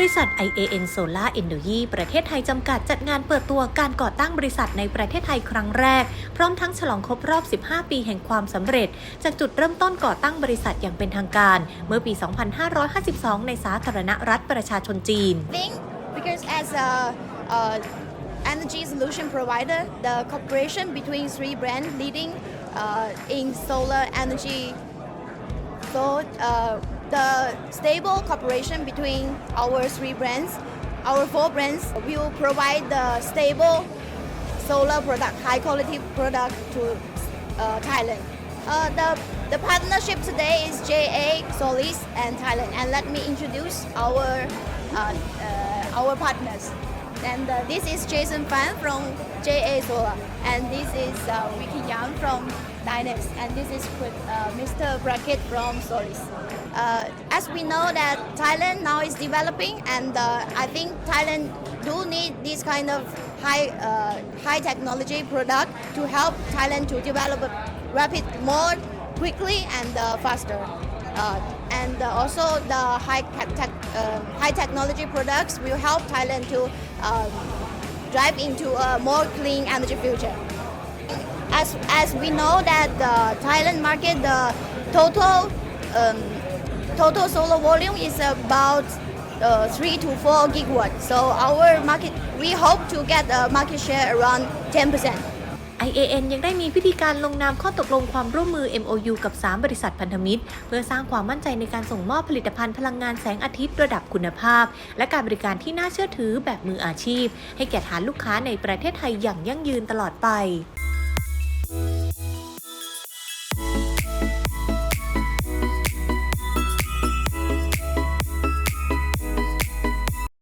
บริษัท IAN Solar Energy ประเทศไทยจำกัดจัดงานเปิดตัวการก่อตั้งบริษัทในประเทศไทยครั้งแรก พร้อมทั้งฉลองครบรอบ 15 ปีแห่งความสำเร็จ จากจุดเริ่มต้นก่อตั้งบริษัทอย่างเป็นทางการ เมื่อปี 2552 ในสาธารณรัฐประชาชนจีน think because as a, a energy solution provider, the cooperation between three brands leading uh, in solar energy, so uh, the stable cooperation between our three brands, our four brands will provide the stable solar product, high quality product to uh, Thailand. Uh, the, the partnership today is JA, Solis, and Thailand. And let me introduce our uh, uh, our partners. And uh, this is Jason Fan from JA Solar, and this is uh, Vicky Yang from Dynex, and this is uh, Mr. Brackett from Solis. Uh, as we know that Thailand now is developing, and uh, I think Thailand do need this kind of high uh, high technology product to help Thailand to develop rapid more quickly and uh, faster. Uh, and uh, also the high tech, uh, high technology products will help Thailand to um, drive into a more clean energy future. As, as we know that the Thailand market, the total um, total solar volume is about uh, 3 to 4 gigawatts. So our market, we hope to get a market share around 10%. IAN ยังได้มีพิธีการลงนามข้อตกลงความร่วมมือ MOU กับ 3 บริษัทพันธมิตร เพื่อสร้างความมั่นใจในการส่งมอบผลิตภัณฑ์พลังงานแสงอาทิตย์ระดับคุณภาพ และการบริการที่น่าเชื่อถือแบบมืออาชีพ ให้แก่ฐานลูกค้าในประเทศไทยอย่างยั่งยืนตลอดไป